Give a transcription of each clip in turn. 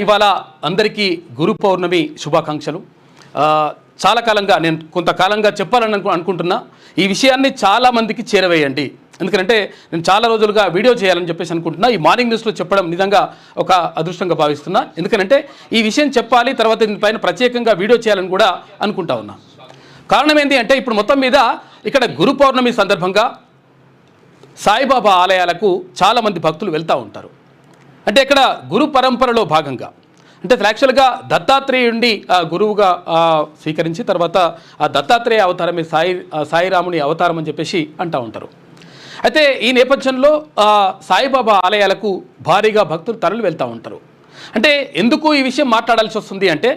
ఇవాళ అందరికీ గురు పౌర్ణమి శుభాకాంక్షలు. చాలా కాలంగా నేను కొంతకాలంగా చెప్పాలని అనుకు అనుకుంటున్నా. ఈ విషయాన్ని చాలామందికి చేరవేయండి. ఎందుకంటే నేను చాలా రోజులుగా వీడియో చేయాలని చెప్పేసి అనుకుంటున్నా. ఈ మార్నింగ్ న్యూస్లో చెప్పడం నిజంగా ఒక అదృష్టంగా భావిస్తున్నా. ఎందుకంటే ఈ విషయం చెప్పాలి తర్వాత దీనిపైన ప్రత్యేకంగా వీడియో చేయాలని కూడా అనుకుంటా ఉన్నా. కారణం ఏంటి అంటే ఇప్పుడు మొత్తం మీద ఇక్కడ గురు పౌర్ణమి సందర్భంగా సాయిబాబా ఆలయాలకు చాలామంది భక్తులు వెళ్తూ ఉంటారు. అంటే ఇక్కడ గురు పరంపరలో భాగంగా. అంటే యాక్చువల్గా దత్తాత్రేయుండి గురువుగా స్వీకరించి తర్వాత ఆ దత్తాత్రేయ అవతారమే సాయి సాయిరాముని అవతారం అని చెప్పేసి అంటూ ఉంటారు. అయితే ఈ నేపథ్యంలో సాయిబాబా ఆలయాలకు భారీగా భక్తులు తరలి వెళ్తూ ఉంటారు. అంటే ఎందుకు ఈ విషయం మాట్లాడాల్సి వస్తుంది అంటే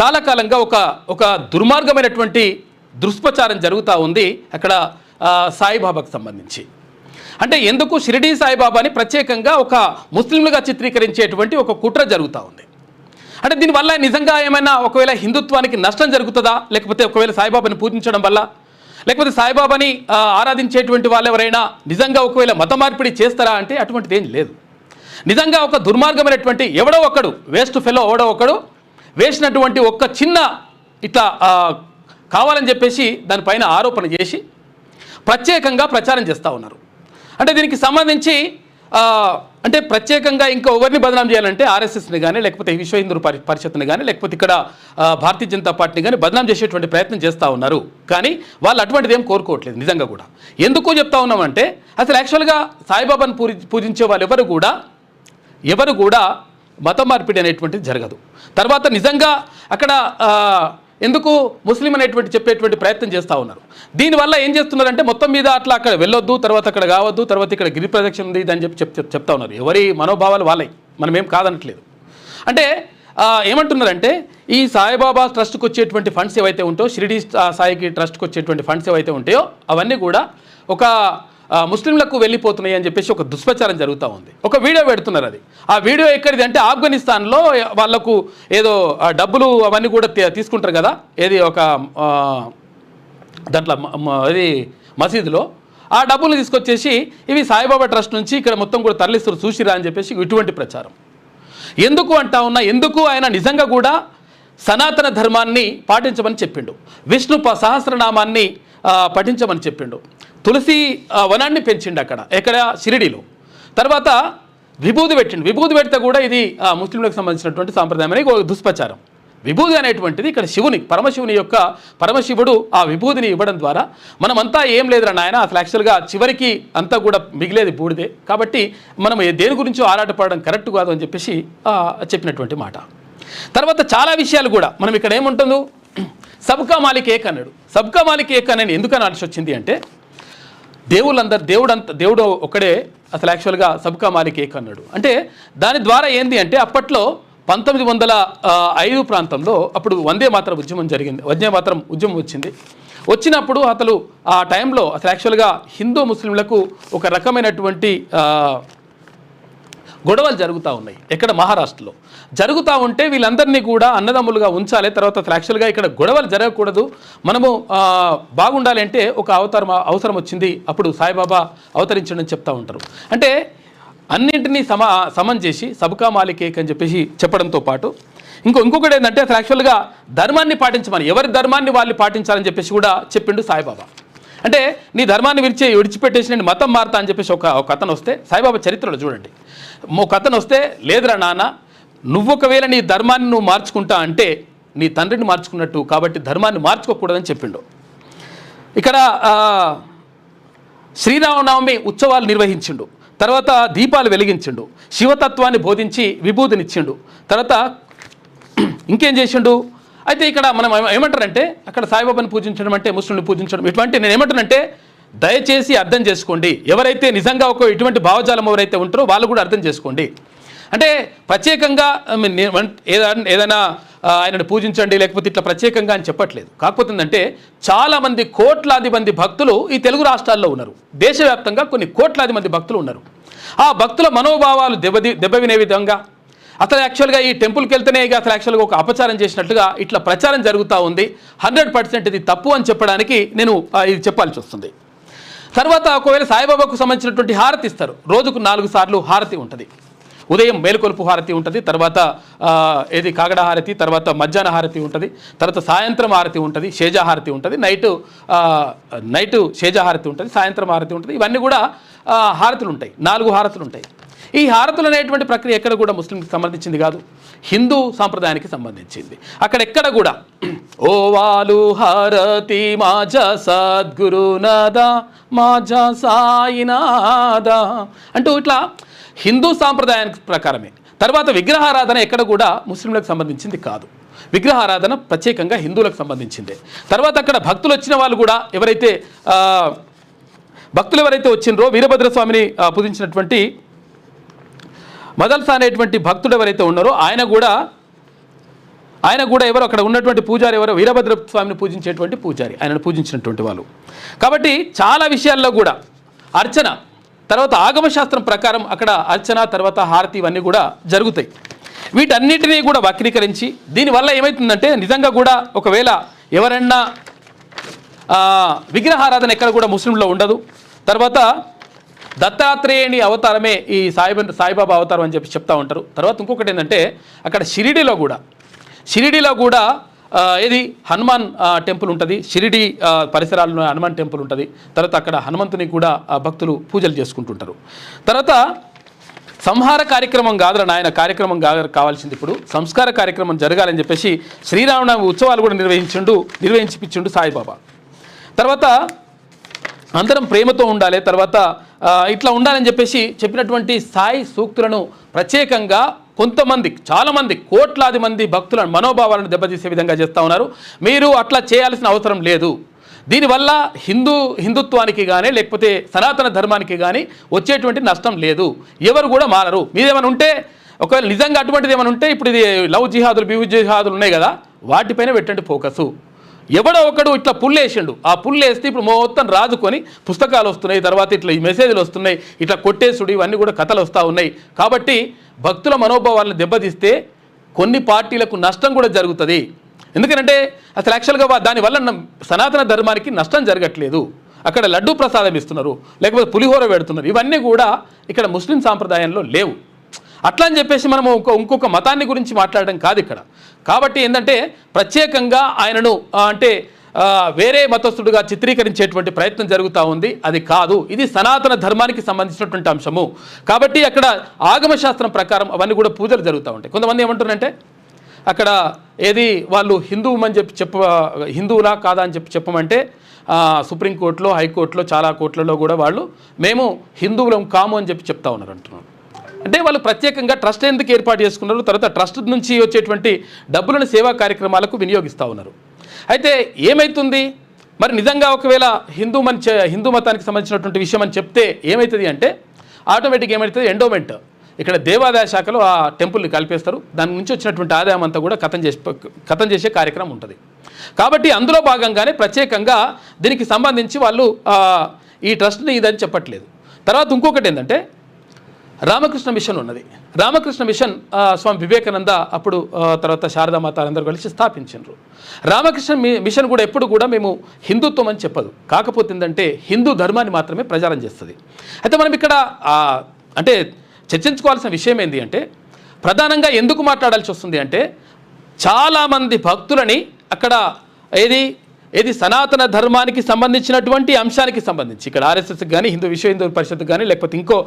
చాలా కాలంగా ఒక ఒక దుర్మార్గమైనటువంటి దుష్ప్రచారం జరుగుతూ ఉంది అక్కడ సాయిబాబాకు సంబంధించి. అంటే ఎందుకు షిరిడీ సాయిబాబాని ప్రత్యేకంగా ఒక ముస్లింలుగా చిత్రీకరించేటువంటి ఒక కుట్ర జరుగుతూ ఉంది. అంటే దీనివల్ల నిజంగా ఏమైనా ఒకవేళ హిందుత్వానికి నష్టం జరుగుతుందా? లేకపోతే ఒకవేళ సాయిబాబాని పూజించడం వల్ల? లేకపోతే సాయిబాబాని ఆరాధించేటువంటి వాళ్ళు ఎవరైనా నిజంగా ఒకవేళ మత మార్పిడి చేస్తారా అంటే అటువంటిది ఏం లేదు. నిజంగా ఒక దుర్మార్గమైనటువంటి ఎవడో ఒకడు వేస్ట్ ఫెలో ఎవడో ఒకడు వేసినటువంటి ఒక్క చిన్న ఇట్లా కావాలని చెప్పేసి దానిపైన ఆరోపణ చేసి ప్రత్యేకంగా ప్రచారం చేస్తూ ఉన్నారు. అంటే దీనికి సంబంధించి అంటే ప్రత్యేకంగా ఇంకా ఎవరిని బదనాం చేయాలంటే ఆర్ఎస్ఎస్ని కానీ లేకపోతే విశ్వ హిందూ పరి పరిషత్ని కానీ లేకపోతే ఇక్కడ భారతీయ జనతా పార్టీని కానీ బదనాం చేసేటువంటి ప్రయత్నం చేస్తూ ఉన్నారు. కానీ వాళ్ళు అటువంటిది ఏం కోరుకోవట్లేదు నిజంగా కూడా. ఎందుకు చెప్తా ఉన్నామంటే అసలు యాక్చువల్గా సాయిబాబాను పూరి పూజించే వాళ్ళు ఎవరు కూడా ఎవరు కూడా మత మార్పిడి అనేటువంటిది జరగదు. తర్వాత నిజంగా అక్కడ ఎందుకు ముస్లిం అనేటువంటి చెప్పేటువంటి ప్రయత్నం చేస్తూ ఉన్నారు? దీనివల్ల ఏం చేస్తున్నారంటే మొత్తం మీద అట్లా అక్కడ వెళ్ళొద్దు తర్వాత అక్కడ కావద్దు తర్వాత ఇక్కడ గిరి ప్రదక్షిణ ఉంది అని చెప్పి చెప్ చెప్- చెప్తా ఉన్నారు. ఎవరి మనోభావాలు వాళ్ళే మనం ఏం కాదనట్లేదు. అంటే ఏమంటున్నారంటే ఈ సాయిబాబా ట్రస్ట్కి వచ్చేటువంటి ఫండ్స్ ఏవైతే ఉంటాయో షిరిడి సాయికి ట్రస్ట్కి వచ్చేటువంటి ఫండ్స్ ఏవైతే ఉంటాయో అవన్నీ కూడా ఒక ముస్లింలకు వెళ్ళిపోతున్నాయి అని చెప్పేసి ఒక దుష్ప్రచారం జరుగుతూ ఉంది. ఒక వీడియో పెడుతున్నారు అది. ఆ వీడియో ఎక్కడిది అంటే ఆఫ్ఘనిస్తాన్లో వాళ్ళకు ఏదో డబ్బులు అవన్నీ కూడా తీసుకుంటారు కదా? ఏది ఒక దాంట్లో ఇది మసీదులో. ఆ డబ్బులు తీసుకొచ్చేసి ఇవి సాయిబాబా ట్రస్ట్ నుంచి ఇక్కడ మొత్తం కూడా తరలిస్తారు చూసిరా అని చెప్పేసి ఇటువంటి ప్రచారం. ఎందుకు అంటా ఉన్నా ఎందుకు ఆయన నిజంగా కూడా సనాతన ధర్మాన్ని పాటించమని చెప్పిండు. విష్ణు ప- సహస్రనామాన్ని పఠించమని చెప్పిండు. తులసి వనాన్ని పెంచిండు అక్కడ ఎక్కడ? షిరిడీలో. తర్వాత విభూది పెట్టిండు. విభూది పెడితే కూడా ఇది ఆ, ముస్లింలకు సంబంధించినటువంటి సాంప్రదాయం అనేది ఒక దుష్ప్రచారం. విభూది అనేటువంటిది ఇక్కడ శివుని పరమశివుని యొక్క పరమశివుడు ఆ విభూదిని ఇవ్వడం ద్వారా మనమంతా ఏం లేదురా నాయన అసలు యాక్చువల్గా చివరికి అంతా కూడా మిగిలేది బూడిదే. కాబట్టి మనం దేని గురించో ఆరాటపడడం కరెక్ట్ కాదు అని చెప్పేసి చెప్పినటువంటి మాట. తర్వాత చాలా విషయాలు కూడా. మనం ఇక్కడ ఏముంటుందో? సబ్కా మాలిక్ ఏక్ అన్నాడు. సబ్కా మాలిక్ ఏక్ అనేది ఎందుకు అనాల్సి వచ్చింది అంటే దేవుళ్ళందరు దేవుడు అంత దేవుడు ఒకడే అసలు యాక్చువల్గా సబ్కా మాలిక్ ఏక్ అన్నాడు. అంటే దాని ద్వారా ఏంది అంటే అప్పట్లో పంతొమ్మిది వందల ఐదు ప్రాంతంలో అప్పుడు వందే మాత్రం ఉద్యమం జరిగింది. వందే మాత్రం ఉద్యమం వచ్చింది. వచ్చినప్పుడు అతను ఆ టైంలో అసలు యాక్చువల్గా హిందూ ముస్లింలకు ఒక రకమైనటువంటి గొడవలు జరుగుతూ ఉన్నాయి ఎక్కడ మహారాష్ట్రలో. జరుగుతూ ఉంటే వీళ్ళందరినీ కూడా అన్నదమ్ములుగా ఉంచాలి తర్వాత అసలు యాక్చువల్గా ఇక్కడ గొడవలు జరగకూడదు. మనము బాగుండాలి అంటే ఒక అవతారం అవసరం వచ్చింది అప్పుడు సాయిబాబా అవతరించడం చెప్తా ఉంటారు. అంటే అన్నింటినీ సమ సమం చేసి సబకా మాలికేక్ అని చెప్పేసి చెప్పడంతో పాటు ఇంకో ఇంకొకటి ఏంటంటే అసలు యాక్చువల్గా ధర్మాన్ని పాటించమని ఎవరి ధర్మాన్ని వాళ్ళు పాటించాలని చెప్పేసి కూడా చెప్పిండు సాయిబాబా. అంటే నీ ధర్మాన్ని విడిచి విడిచిపెట్టేసి నేను మతం మారుతా అని చెప్పేసి ఒక ఒక కథను వస్తే సాయిబాబా చరిత్రలో చూడండి. ఒక కథను వస్తే లేదురా నాన్న నువ్వు ఒకవేళ నీ ధర్మాన్ని నువ్వు మార్చుకుంటా అంటే నీ తండ్రిని మార్చుకున్నట్టు కాబట్టి ధర్మాన్ని మార్చుకోకూడదని చెప్పిండు. ఇక్కడ శ్రీరామనవమి ఉత్సవాలు నిర్వహించిండు. తర్వాత దీపాలు వెలిగించిండు. శివతత్వాన్ని బోధించి విభూతినిచ్చిండు. తర్వాత ఇంకేం చేసిండు? అయితే ఇక్కడ మనం ఏమంటారంటే అక్కడ సాయిబాబాను పూజించడం అంటే ముస్లింని పూజించడం ఇటువంటి నేను ఏమంటానంటే దయచేసి అర్థం చేసుకోండి. ఎవరైతే నిజంగా ఒక ఇటువంటి భావజాలం ఎవరైతే ఉంటారో వాళ్ళు కూడా అర్థం చేసుకోండి. అంటే ప్రత్యేకంగా ఏదైనా ఏదైనా ఆయనను పూజించండి లేకపోతే ఇట్లా ప్రత్యేకంగా అని చెప్పట్లేదు. కాకపోతే ఏంటంటే చాలామంది కోట్లాది మంది భక్తులు ఈ తెలుగు రాష్ట్రాల్లో ఉన్నారు. దేశవ్యాప్తంగా కొన్ని కోట్లాది మంది భక్తులు ఉన్నారు. ఆ భక్తుల మనోభావాలు దెబ్బది దెబ్బ వినే విధంగా అసలు యాక్చువల్గా ఈ టెంపుల్కి వెళ్తేనే ఇక అసలు యాక్చువల్గా ఒక అపచారం చేసినట్టుగా ఇట్లా ప్రచారం జరుగుతూ ఉంది. హండ్రెడ్ పర్సెంట్ ఇది తప్పు అని చెప్పడానికి నేను ఇది చెప్పాల్సి వస్తుంది. తర్వాత ఒకవేళ సాయిబాబాకు సంబంధించినటువంటి హారతి ఇస్తారు. రోజుకు నాలుగు సార్లు హారతి ఉంటుంది. ఉదయం మేలుకొలుపు హారతి ఉంటుంది తర్వాత ఏది కాగడ హారతి తర్వాత మధ్యాహ్న హారతి ఉంటుంది తర్వాత సాయంత్రం హారతి ఉంటుంది షేజా హారతి ఉంటుంది నైట్ నైటు నైట్ హారతి ఉంటుంది సాయంత్రం హారతి ఉంటుంది. ఇవన్నీ కూడా హారతులు ఉంటాయి. నాలుగు హారతులు ఉంటాయి. ఈ హారతులు అనేటువంటి ప్రక్రియ ఎక్కడ కూడా ముస్లింకి సంబంధించింది కాదు. హిందూ సాంప్రదాయానికి సంబంధించింది. అక్కడ ఎక్కడ కూడా ఓ వాలు హారతి మాజ సద్గురునాథ మాజ సాయినాదా అంటూ ఇట్లా హిందూ సాంప్రదాయానికి ప్రకారమే. తర్వాత విగ్రహారాధన ఎక్కడ కూడా ముస్లింలకు సంబంధించింది కాదు. విగ్రహారాధన ప్రత్యేకంగా హిందువులకు సంబంధించిందే. తర్వాత అక్కడ భక్తులు వచ్చిన వాళ్ళు కూడా ఎవరైతే భక్తులు ఎవరైతే వచ్చిండ్రో వీరభద్ర స్వామిని పూజించినటువంటి మదల్సా అనేటువంటి భక్తుడు ఎవరైతే ఉన్నారో ఆయన కూడా ఆయన కూడా ఎవరు అక్కడ ఉన్నటువంటి పూజారి ఎవరో వీరభద్ర స్వామిని పూజించేటువంటి పూజారి ఆయనను పూజించినటువంటి వాళ్ళు. కాబట్టి చాలా విషయాల్లో కూడా అర్చన తర్వాత ఆగమశాస్త్రం ప్రకారం అక్కడ అర్చన తర్వాత హారతి ఇవన్నీ కూడా జరుగుతాయి. వీటన్నిటినీ కూడా వక్రీకరించి దీనివల్ల ఏమవుతుందంటే నిజంగా కూడా ఒకవేళ ఎవరన్నా విగ్రహారాధన ఎక్కడ కూడా ముస్లింలో ఉండదు. తర్వాత దత్తాత్రేయుని అవతారమే ఈ సాయిబ సాయిబాబా అవతారం అని చెప్పి చెప్తా ఉంటారు. తర్వాత ఇంకొకటి ఏంటంటే అక్కడ షిరిడిలో కూడా షిరిడిలో కూడా ఇది ఏది? హనుమాన్ టెంపుల్ ఉంటుంది. షిరిడి పరిసరాల్లో హనుమాన్ టెంపుల్ ఉంటుంది. తర్వాత అక్కడ హనుమంతుని కూడా భక్తులు పూజలు చేసుకుంటుంటారు. తర్వాత సంహార కార్యక్రమం కాదురా నాయన కార్యక్రమం కా కావాల్సింది ఇప్పుడు. సంస్కార కార్యక్రమం జరగాలని చెప్పేసి శ్రీరామనవమి ఉత్సవాలు కూడా నిర్వహించుండు నిర్వహించిపించుండు సాయిబాబా. తర్వాత అందరం ప్రేమతో ఉండాలి తర్వాత ఇట్లా ఉండాలని చెప్పేసి చెప్పినటువంటి సాయి సూక్తులను ప్రత్యేకంగా కొంతమంది చాలామంది కోట్లాది మంది భక్తుల మనోభావాలను దెబ్బతీసే విధంగా చేస్తూ ఉన్నారు. మీరు అట్లా చేయాల్సిన అవసరం లేదు. దీనివల్ల హిందూ హిందుత్వానికి కానీ లేకపోతే సనాతన ధర్మానికి కానీ వచ్చేటువంటి నష్టం లేదు. ఎవరు కూడా మారరు. మీదేమైనా ఉంటే ఒకవేళ నిజంగా అటువంటిది ఏమైనా ఉంటే ఇప్పుడు ఇది లవ్ జిహాదులు బిహు జిహాదులు ఉన్నాయి కదా వాటిపైన పెట్టండి ఫోకసు. ఎవడో ఒకడు ఇట్లా పుల్లేసిండు. ఆ పుల్లేస్తే ఇప్పుడు మొత్తం రాజుకొని పుస్తకాలు వస్తున్నాయి తర్వాత ఇట్లా ఈ మెసేజ్లు వస్తున్నాయి ఇట్లా కొట్టేసుడు ఇవన్నీ కూడా కథలు వస్తూ ఉన్నాయి. కాబట్టి భక్తుల మనోభావాలను దెబ్బతీస్తే కొన్ని పార్టీలకు నష్టం కూడా జరుగుతుంది. ఎందుకంటే అసలు యాక్చువల్గా వా- దానివల్ల న- సనాతన ధర్మానికి నష్టం జరగట్లేదు. అక్కడ లడ్డూ ప్రసాదం ఇస్తున్నారు లేకపోతే పులిహోర పెడుతున్నారు. ఇవన్నీ కూడా ఇక్కడ ముస్లిం సాంప్రదాయంలో లేవు. అట్లా అని చెప్పేసి మనము ఇంకో ఇంకొక మతాన్ని గురించి మాట్లాడడం కాదు ఇక్కడ. కాబట్టి ఏంటంటే ప్రత్యేకంగా ఆయనను అంటే వేరే మతస్థుడుగా చిత్రీకరించేటువంటి ప్రయత్నం జరుగుతూ ఉంది. అది కాదు. ఇది సనాతన ధర్మానికి సంబంధించినటువంటి అంశము. కాబట్టి అక్కడ ఆగమశాస్త్రం ప్రకారం అవన్నీ కూడా పూజలు జరుగుతూ ఉంటాయి. కొంతమంది ఏమంటారంటే అక్కడ ఏది వాళ్ళు హిందువు అని చెప్పి చెప్ప హిందువులా కాదా అని చెప్పి చెప్పమంటే సుప్రీంకోర్టులో హైకోర్టులో చాలా కోర్టులలో కూడా వాళ్ళు మేము హిందువులం కాము అని చెప్పి చెప్తా ఉన్నారు అంటున్నారు. అంటే వాళ్ళు ప్రత్యేకంగా ట్రస్ట్ ఎందుకు ఏర్పాటు చేసుకున్నారు? తర్వాత ట్రస్ట్ నుంచి వచ్చేటువంటి డబ్బులను సేవా కార్యక్రమాలకు వినియోగిస్తూ ఉన్నారు. అయితే ఏమైతుంది? మరి నిజంగా ఒకవేళ హిందూ మన్ హిందూ మతానికి సంబంధించినటువంటి విషయం అని చెప్తే ఏమవుతుంది అంటే ఆటోమేటిక్ ఏమవుతుంది ఎండోమెంట్ ఇక్కడ దేవాదాయ శాఖలో ఆ టెంపుల్ని కలిపేస్తారు. దాని నుంచి వచ్చినటువంటి ఆదాయం అంతా కూడా కథం చేసి కథం చేసే కార్యక్రమం ఉంటుంది. కాబట్టి అందులో భాగంగానే ప్రత్యేకంగా దీనికి సంబంధించి వాళ్ళు ఈ ట్రస్ట్ని ఇదని చెప్పట్లేదు. తర్వాత ఇంకొకటి ఏంటంటే రామకృష్ణ మిషన్ ఉన్నది. రామకృష్ణ మిషన్ స్వామి వివేకానంద అప్పుడు తర్వాత శారదామాత అందరూ కలిసి స్థాపించారు రామకృష్ణ మిషన్ కూడా ఎప్పుడు కూడా మేము హిందుత్వం అని చెప్పదు. కాకపోతే ఏంటంటే హిందూ ధర్మాన్ని మాత్రమే ప్రచారం చేస్తుంది. అయితే మనం ఇక్కడ అంటే చర్చించుకోవాల్సిన విషయం ఏంటి అంటే ప్రధానంగా ఎందుకు మాట్లాడాల్సి వస్తుంది అంటే చాలామంది భక్తులని అక్కడ ఏది ఇది సనాతన ధర్మానికి సంబంధించినటువంటి అంశానికి సంబంధించి. ఇక్కడ ఆర్ఎస్ఎస్కి కానీ హిందూ విశ్వ హిందూ పరిషత్ కానీ లేకపోతే ఇంకో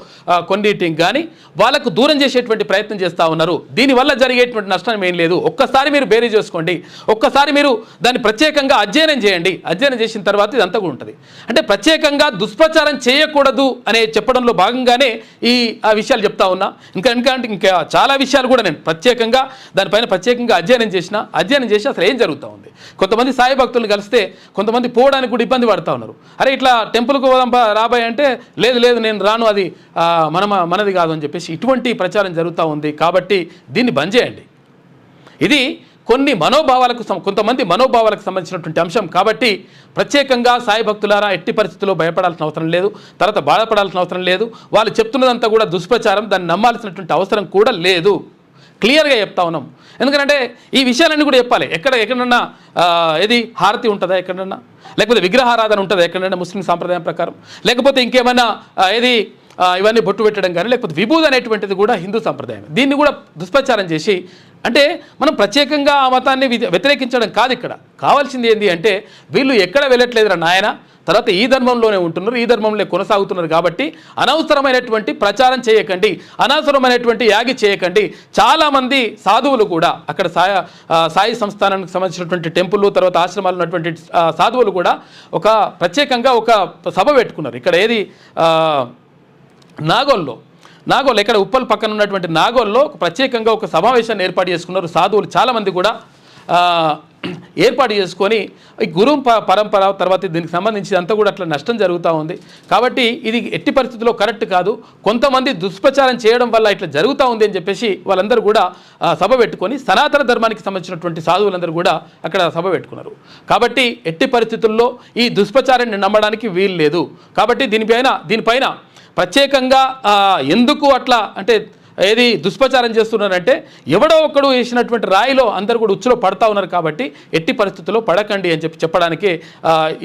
కొన్నిటికి కానీ వాళ్ళకు దూరం చేసేటువంటి ప్రయత్నం చేస్తూ ఉన్నారు. దీనివల్ల జరిగేటువంటి నష్టం ఏం లేదు. ఒక్కసారి మీరు బేరీ చేసుకోండి. ఒక్కసారి మీరు దాన్ని ప్రత్యేకంగా అధ్యయనం చేయండి. అధ్యయనం చేసిన తర్వాత ఇదంతా కూడా ఉంటుంది. అంటే ప్రత్యేకంగా దుష్ప్రచారం చేయకూడదు అనే చెప్పడంలో భాగంగానే ఈ ఆ విషయాలు చెప్తా ఉన్నా. ఇంకా ఎందుకంటే ఇంకా చాలా విషయాలు కూడా నేను ప్రత్యేకంగా దానిపైన ప్రత్యేకంగా అధ్యయనం చేసిన అధ్యయనం చేసి అసలు ఏం జరుగుతూ ఉంది? కొంతమంది సాయి భక్తులు కలిస్తే కొంతమంది పోవడానికి కూడా ఇబ్బంది పడుతూ ఉన్నారు. అరే ఇట్లా టెంపుల్కి పోదాం బా, రాబాయ్ అంటే లేదు లేదు నేను రాను అది మన మనది కాదు అని చెప్పేసి ఇటువంటి ప్రచారం జరుగుతూ ఉంది. కాబట్టి దీన్ని బంద్ చేయండి. ఇది కొన్ని మనోభావాలకు కొంతమంది మనోభావాలకు సంబంధించినటువంటి అంశం. కాబట్టి ప్రత్యేకంగా సాయి భక్తులారా ఎట్టి పరిస్థితుల్లో భయపడాల్సిన అవసరం లేదు. తర్వాత బాధపడాల్సిన అవసరం లేదు. వాళ్ళు చెప్తున్నదంతా కూడా దుష్ప్రచారం. దాన్ని నమ్మాల్సినటువంటి అవసరం కూడా లేదు. క్లియర్గా చెప్తా ఉన్నాం. ఎందుకంటే ఈ విషయాలన్నీ కూడా చెప్పాలి. ఎక్కడ ఎక్కడన్నా ఏది హారతి ఉంటుందా ఎక్కడన్నా? లేకపోతే విగ్రహారాధన ఉంటుందా ఎక్కడన్నా ముస్లిం సాంప్రదాయం ప్రకారం? లేకపోతే ఇంకేమైనా ఏది ఇవన్నీ బొట్టు పెట్టడం కానీ లేకపోతే విభూది అనేటువంటిది కూడా హిందూ సంప్రదాయం దీన్ని కూడా దుష్ప్రచారం చేసి అంటే మనం ప్రత్యేకంగా ఆ మతాన్ని వి- వ్యతిరేకించడం కాదు ఇక్కడ. కావాల్సింది ఏంటి అంటే వీళ్ళు ఎక్కడ వెళ్ళట్లేదురా నాయన? తర్వాత ఈ ధర్మంలోనే ఉంటున్నారు ఈ ధర్మంలో కొనసాగుతున్నారు కాబట్టి అనవసరమైనటువంటి ప్రచారం చేయకండి అనవసరమైనటువంటి యాగి చేయకండి. చాలామంది సాధువులు కూడా అక్కడ సాయ సాయి సంస్థానానికి సంబంధించినటువంటి టెంపుల్ తర్వాత ఆశ్రమాలు ఉన్నటువంటి సాధువులు కూడా ఒక ప్రత్యేకంగా ఒక సభ పెట్టుకున్నారు. ఇక్కడ ఏది నాగోల్లో. నాగోల్ ఇక్కడ ఉప్పల్ పక్కన ఉన్నటువంటి నాగోల్లో ప్రత్యేకంగా ఒక సమావేశాన్ని ఏర్పాటు చేసుకున్నారు. సాధువులు చాలామంది కూడా ఏర్పాటు చేసుకొని ఈ గురు పరంపర తర్వాత దీనికి సంబంధించి అంతా కూడా అట్లా నష్టం జరుగుతూ ఉంది. కాబట్టి ఇది ఎట్టి పరిస్థితుల్లో కరెక్ట్ కాదు. కొంతమంది దుష్ప్రచారం చేయడం వల్ల ఇట్లా జరుగుతూ ఉంది అని చెప్పేసి వాళ్ళందరూ కూడా సభ పెట్టుకొని సనాతన ధర్మానికి సంబంధించినటువంటి సాధువులందరూ కూడా అక్కడ సభ పెట్టుకున్నారు. కాబట్టి ఎట్టి పరిస్థితుల్లో ఈ దుష్ప్రచారాన్ని నమ్మడానికి వీలు లేదు. కాబట్టి దీనిపైన దీనిపైన ప్రత్యేకంగా ఎందుకు అట్లా అంటే ఏది దుష్ప్రచారం చేస్తున్నారంటే ఎవడో ఒకడు వేసినటువంటి రాయిలో అందరు కూడా ఉచ్చులో పడతా ఉన్నారు కాబట్టి ఎట్టి పరిస్థితుల్లో పడకండి అని చెప్పి చెప్పడానికి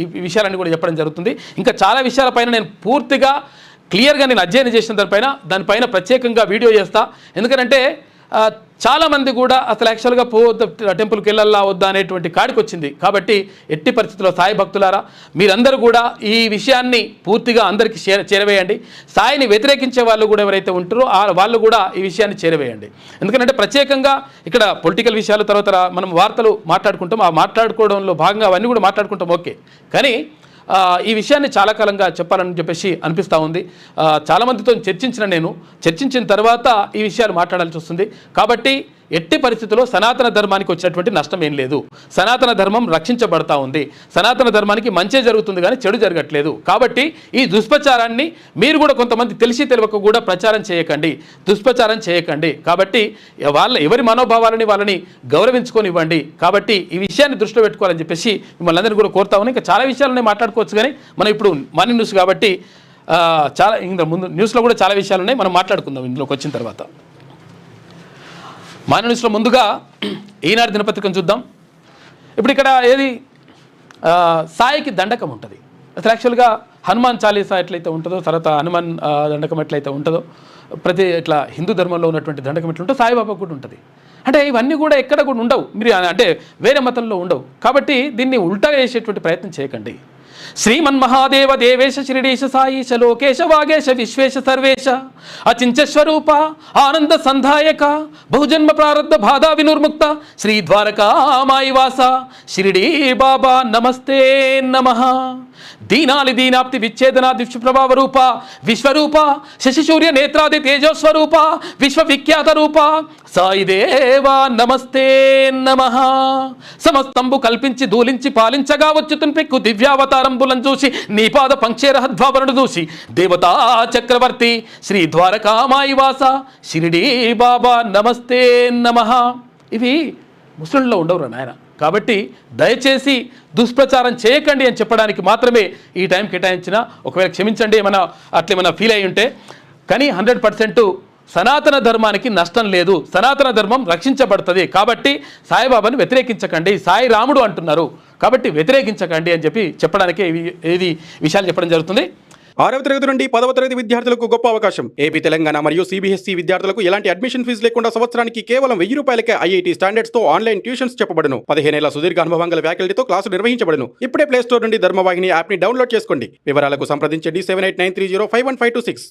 ఈ విషయాలన్నీ కూడా చెప్పడం జరుగుతుంది. ఇంకా చాలా విషయాలపైన నేను పూర్తిగా క్లియర్గా నేను అధ్యయనం చేసిన దానిపైన దానిపైన ప్రత్యేకంగా వీడియో చేస్తా. ఎందుకంటే చాలామంది కూడా అసలు యాక్చువల్గా పోవద్దు టెంపుల్కి వెళ్ళాలా వద్దా అనేటువంటి కాడికి వచ్చింది. కాబట్టి ఎట్టి పరిస్థితుల్లో సాయి భక్తులారా మీరందరూ కూడా ఈ విషయాన్ని పూర్తిగా అందరికీ చేర చేరవేయండి. సాయిని వ్యతిరేకించే వాళ్ళు కూడా ఎవరైతే ఉంటారో వాళ్ళు కూడా ఈ విషయాన్ని చేరవేయండి. ఎందుకంటే ప్రత్యేకంగా ఇక్కడ పొలిటికల్ విషయాలు తర్వాత మనం వార్తలు మాట్లాడుకుంటాం. ఆ మాట్లాడుకోవడంలో భాగంగా అవన్నీ కూడా మాట్లాడుకుంటాం. ఓకే. కానీ ఈ విషయాన్ని చాలా కాలంగా చెప్పాలని చెప్పేసి అనిపిస్తూ ఉంది. చాలామందితో చాలా మందితో చర్చించిన నేను. చర్చించిన తర్వాత ఈ విషయాలు మాట్లాడాల్సి వస్తుంది. కాబట్టి ఎట్టి పరిస్థితుల్లో సనాతన ధర్మానికి వచ్చినటువంటి నష్టం ఏం లేదు. సనాతన ధర్మం రక్షించబడతా ఉంది. సనాతన ధర్మానికి మంచే జరుగుతుంది కానీ చెడు జరగట్లేదు. కాబట్టి ఈ దుష్ప్రచారాన్ని మీరు కూడా కొంతమంది తెలిసి తెలియక కూడా ప్రచారం చేయకండి. దుష్ప్రచారం చేయకండి. కాబట్టి వాళ్ళ ఎవరి మనోభావాలని వాళ్ళని గౌరవించుకొని ఇవ్వండి కాబట్టి ఈ విషయాన్ని దృష్టిలో పెట్టుకోవాలని చెప్పేసి మిమ్మల్ని అందరినీ కూడా కోరుతా ఉన్నాను ఇంకా చాలా విషయాలని మాట్లాడుకోవచ్చు కానీ మనం ఇప్పుడు మార్నింగ్ న్యూస్ కాబట్టి చాలా ఇంకా ముందు న్యూస్లో కూడా చాలా విషయాలు ఉన్నాయి మనం మాట్లాడుకుందాం ఇందులోకి వచ్చిన తర్వాత. మాన్య న్యూస్లో ముందుగా ఈనాడు దినపత్రికను చూద్దాం. ఇప్పుడు ఇక్కడ ఏది? సాయికి దండకం ఉంటుంది. అసలు యాక్చువల్గా హనుమాన్ చాలీసా ఎట్లయితే ఉంటుందో తర్వాత హనుమాన్ దండకం ఎట్లయితే ఉంటుందో ప్రతి ఇట్లా హిందూ ధర్మంలో ఉన్నటువంటి దండకం ఎట్లుంటుందో సాయిబాబా కూడా ఉంటుంది. అంటే ఇవన్నీ కూడా ఎక్కడ కూడా ఉండవు. మీరు అంటే వేరే మతంలో ఉండవు. కాబట్టి దీన్ని ఉల్టా చేసేటువంటి ప్రయత్నం చేయకండి. శ్రీమన్మహాదేవ దేవేశ శ్రీడేశ సాయేశ లోకేశ వాగేశ విశ్వేశ సర్వేశ అచించ స్వరూప ఆనంద సంధాయక బహుజన్మ ప్రారబ్ధ బాధా వినుర్ముక్త శ్రీ ద్వారకామాయి వాస షిరిడీ బాబా నమస్తే నమః దీనాలి దీనాప్తి విచ్ఛేదన దివ్యప్రభావ రూప విశ్వరూప శశిసూర్య నేత్రాది తేజస్వరూప విశ్వవిఖ్యాత రూప. సాయిదేవా నమస్తే నమ. సమస్తంబు కల్పించి దూలించి పాలించగా వచ్చుతున్ పెక్కు దివ్యావతారంబులం చూసి నీపాద పాద చూసి దేవతా చక్రవర్తి శ్రీ ద్వారకామాయి వాస షిరిడీ బాబా నమస్తే నమ. ఇవి ముస్లింలో ఉండవురా నాయన. కాబట్టి దయచేసి దుష్ప్రచారం చేయకండి అని చెప్పడానికి మాత్రమే ఈ టైం కేటాయించిన. ఒకవేళ క్షమించండి ఏమైనా అట్లా ఏమైనా ఫీల్ అయి ఉంటే. కానీ హండ్రెడ్ పర్సెంట్ సనాతన ధర్మానికి నష్టం లేదు. సనాతన ధర్మం రక్షించబడుతుంది. కాబట్టి సాయిబాబాను వ్యతిరేకించకండి. సాయి రాముడు అంటున్నారు. కాబట్టి వ్యతిరేకించకండి అని చెప్పి చెప్పడానికి ఇది విషయాలు చెప్పడం జరుగుతుంది. ఆరవ తరగతి నుండి పదవ తరగతి విద్యార్థులకు గొప్ప అవకాశం. ఏపీ తెలంగాణ మరియు సిబిఎస్ఈ విద్యార్థులకు ఎలాంటి అడ్మిషన్ ఫీజు లేకుండా సంవత్సరానికి కేవలం వెయ్యి రూపాయలకే ఐఐటీ స్టాండర్డ్స్తో ఆన్లైన్ ట్యూషన్స్ చెప్పబడును. పదిహేనేళ్ళ సుదీర్ఘ అనుభవం గల ఫ్యాకల్టీతో క్లాసు నిర్వహించబడును. ఇప్పుడే ప్లే స్టోర్ నుండి ధర్మవాహిని యాప్ని డౌన్లోడ్ చేసుకోండి. వివరాలకు సంప్రదించండి seven eight nine three zero five one five two six.